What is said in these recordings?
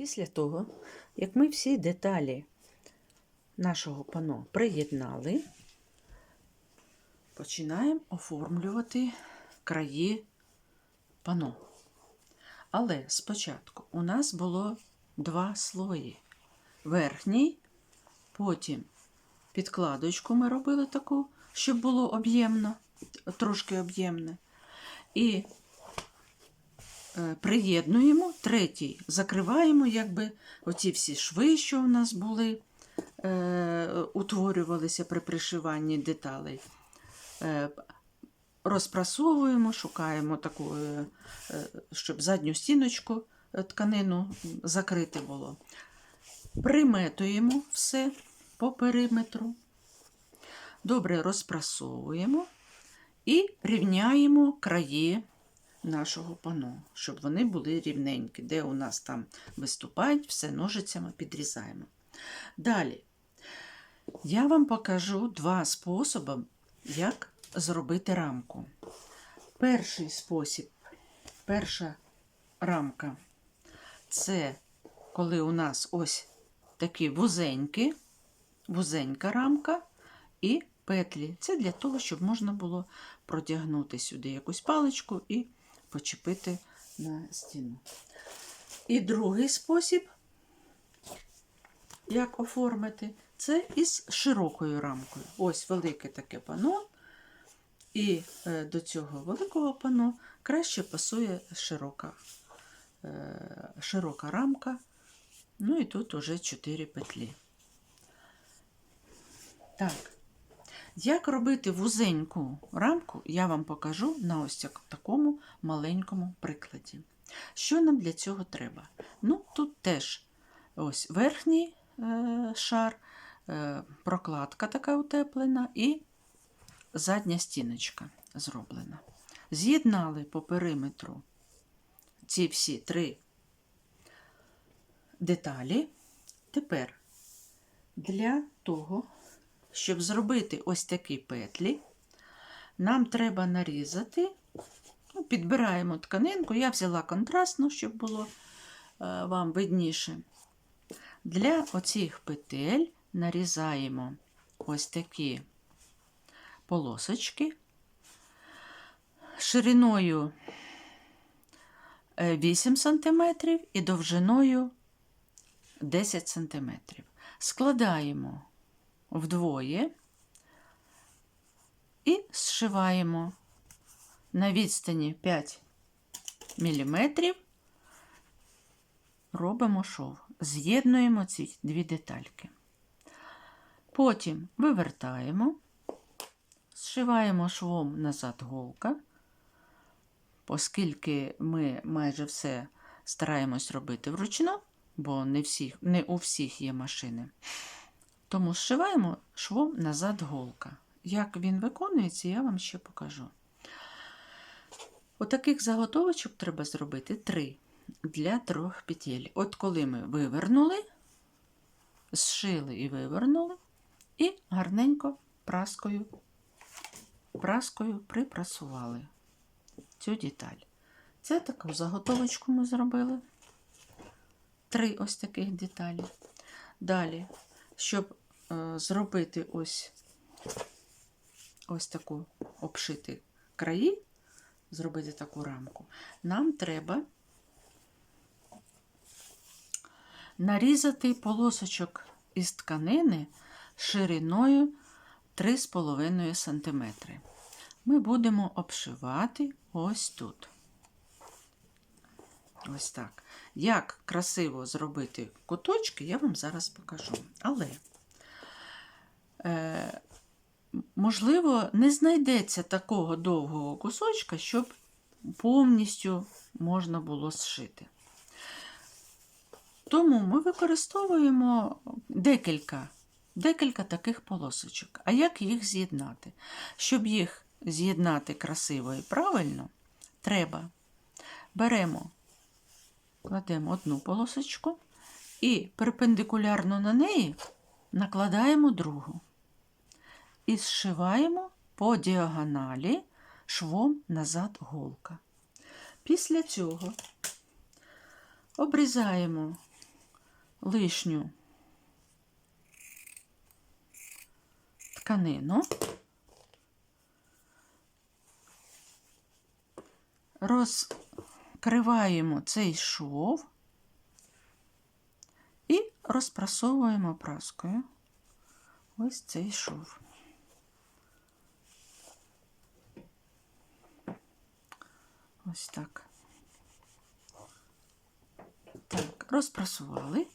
Після того, як ми всі деталі нашого пано приєднали, починаємо оформлювати краї пано. Але спочатку у нас було два слої. Верхній, потім підкладочку ми робили таку, щоб було об'ємно, трошки об'ємне. І приєднуємо, третій закриваємо, якби оці всі шви, що в нас були, е, утворювалися при пришиванні деталей. Е, розпрасовуємо, шукаємо таку, е, е, щоб задню стіночку е, тканину закрити було. Приметуємо все по периметру. Добре розпрасовуємо і рівняємо краї нашого пано, щоб вони були рівненькі. Де у нас там виступають, все ножицями підрізаємо. Далі я вам покажу два способи, як зробити рамку. Перший спосіб, перша рамка це коли у нас ось такі вузенькі, вузенька рамка і петлі. Це для того, щоб можна було протягнути сюди якусь паличку і почепити на стіну. І другий спосіб, як оформити, це із широкою рамкою. Ось велике таке пано. І е, до цього великого пано краще пасує широка, е, широка рамка. Ну і тут уже 4 петлі. Так, як робити вузеньку рамку, я вам покажу на ось такому маленькому прикладі. Що нам для цього треба? Ну, тут теж ось верхній е, шар, е, прокладка така утеплена і задня стіночка зроблена. З'єднали по периметру ці всі три деталі. Тепер для того, щоб зробити ось такі петлі, нам треба нарізати, ну, підбираємо тканинку. Я взяла контрастну, щоб було е, вам видніше. Для оцих петель нарізаємо ось такі полосочки шириною е, 8 см і довжиною 10 см. Складаємо вдвоє і зшиваємо на відстані 5 мм. Робимо шов, з'єднуємо ці дві детальки. Потім вивертаємо, зшиваємо швом назад голка, оскільки ми майже все стараємось робити вручну, бо не, всіх, не у всіх є машини. Тому зшиваємо швом назад голка. Як він виконується, я вам ще покажу. Отаких заготовочок треба зробити три для трьох петель. От коли ми вивернули, зшили і вивернули, і гарненько праскою, праскою припрасували цю деталь. Це таку заготовочку ми зробили. Три ось таких деталі. Далі, щоб зробити ось, ось таку обшити краї, зробити таку рамку, нам треба нарізати полосочок із тканини шириною 3,5 см. Ми будемо обшивати ось тут. Ось так. Як красиво зробити куточки, я вам зараз покажу. Але, е, можливо, не знайдеться такого довгого кусочка, щоб повністю можна було зшити. Тому ми використовуємо декілька, декілька таких полосочок. А як їх з'єднати? Щоб їх з'єднати красиво і правильно, треба беремо, кладемо одну полосочку і перпендикулярно на неї накладаємо другу. І зшиваємо по діагоналі швом назад голка. Після цього обрізаємо лишню тканину, розкриваємо цей шов і розпрасовуємо праскою ось цей шов. Ось так. Так, розпрасували.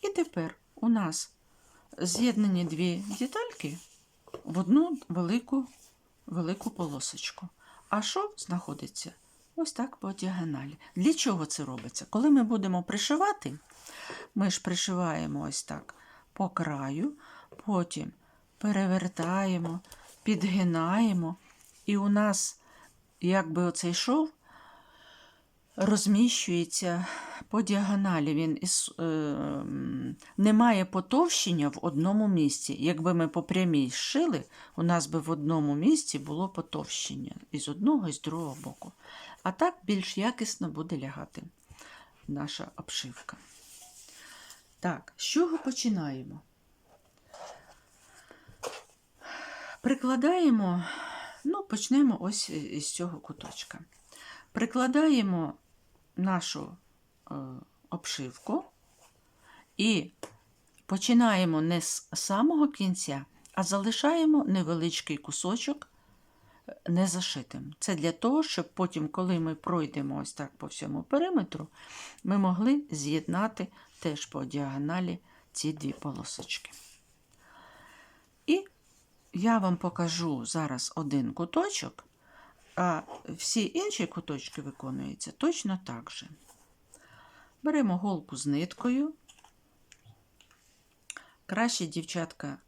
І тепер у нас з'єднані дві детальки в одну велику, велику полосочку. А шов знаходиться ось так по діагоналі. Для чого це робиться? Коли ми будемо пришивати, ми ж пришиваємо ось так по краю, потім перевертаємо, підгинаємо, і у нас якби оцей шов розміщується по діагоналі. Він із, е, не має потовщення в одному місці. Якби ми по прямій зшили, у нас би в одному місці було потовщення із одного і з другого боку. А так більш якісно буде лягати наша обшивка. Так, з чого починаємо? Прикладаємо, ну, почнемо ось із цього куточка. Прикладаємо нашу е, обшивку і починаємо не з самого кінця, а залишаємо невеличкий кусочок е, незашитим. Це для того, щоб потім, коли ми пройдемо ось так по всьому периметру, ми могли з'єднати теж по діагоналі ці дві полосочки. І я вам покажу зараз один куточок, а всі інші куточки виконуються точно так же. Беремо голку з ниткою. Краще, дівчатка,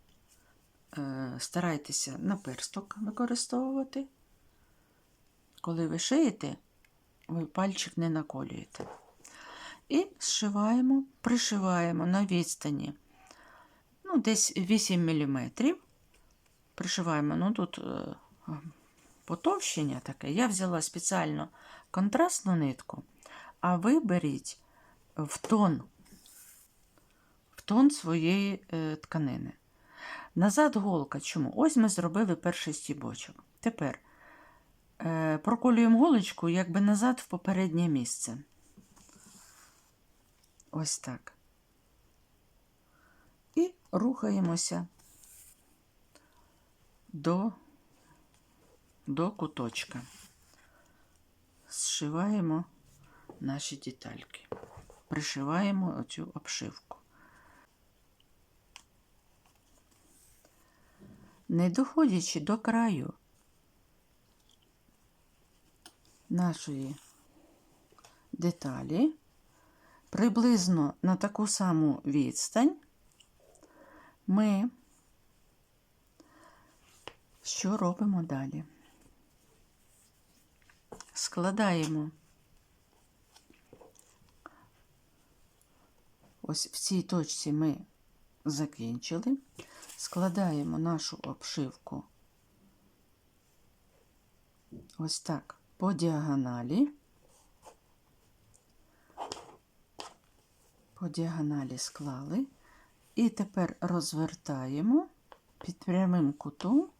е, старайтеся наперсток використовувати. Коли ви шиєте, ви пальчик не наколюєте. І зшиваємо, пришиваємо на відстані ну, десь 8 мм. Пришиваємо, ну тут е, потовщення таке. Я взяла спеціально контрастну нитку, а ви беріть в тон, в тон своєї е, тканини. Назад голка. Чому? Ось ми зробили перший стібочок. Тепер е, проколюємо голочку якби назад в попереднє місце. Ось так. І рухаємося до, до куточка. Зшиваємо наші детальки. Пришиваємо оцю обшивку. Не доходячи до краю нашої деталі, приблизно на таку саму відстань ми що робимо далі? Складаємо. Ось в цій точці ми закінчили, складаємо нашу обшивку ось так по діагоналі. По діагоналі склали, і тепер розвертаємо під прямим кутом,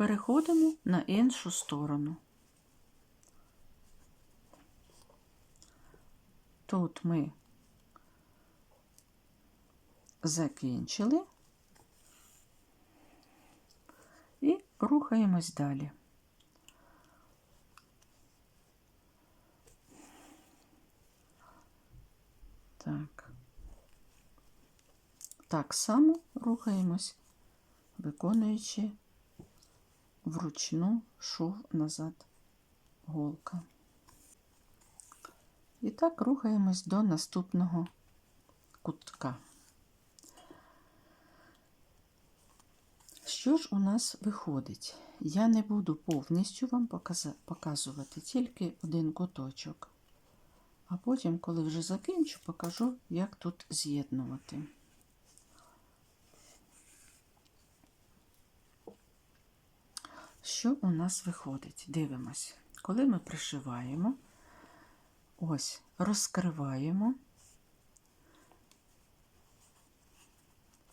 переходимо на іншу сторону. Тут ми закінчили і рухаємось далі. Так. Так само рухаємось, виконуючи вручну шов назад голка. І так рухаємось до наступного кутка. Що ж у нас виходить? Я не буду повністю вам показувати тільки один куточок. А потім, коли вже закінчу, покажу, як тут з'єднувати. Що у нас виходить? Дивимось. Коли ми пришиваємо, ось, розкриваємо,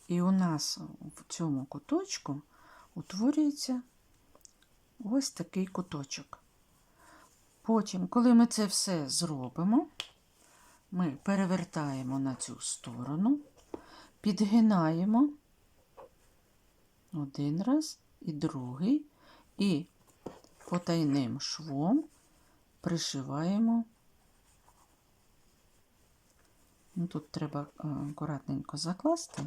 і у нас в цьому куточку утворюється ось такий куточок. Потім, коли ми це все зробимо, ми перевертаємо на цю сторону, підгинаємо один раз і другий і потайним швом пришиваємо. Ну, Тут треба е, акуратненько закласти,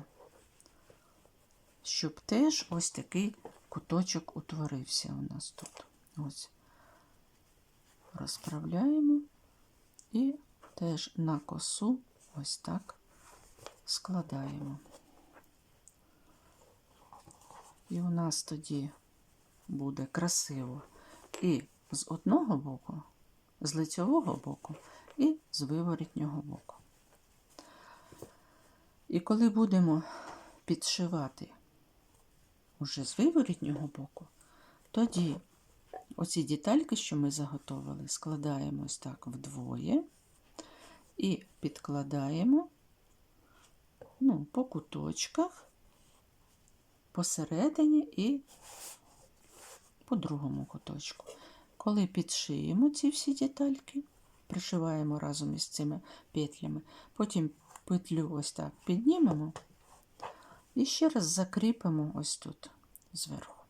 щоб теж ось такий куточок утворився у нас тут. Ось. Розправляємо і теж на косу ось так складаємо. І у нас тоді буде красиво і з одного боку, з лицьового боку, і з виворітнього боку. І коли будемо підшивати уже з виворітнього боку, тоді оці детальки, що ми заготовили, складаємо ось так вдвоє і підкладаємо ну, по куточках, посередині і по другому куточку. Коли підшиємо ці всі детальки, пришиваємо разом із цими петлями, потім петлю ось так піднімемо і ще раз закріпимо ось тут зверху.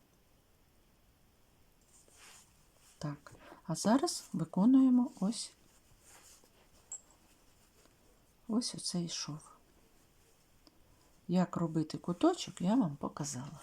Так, а зараз виконуємо ось ось оцей шов. Як робити куточок, я вам показала.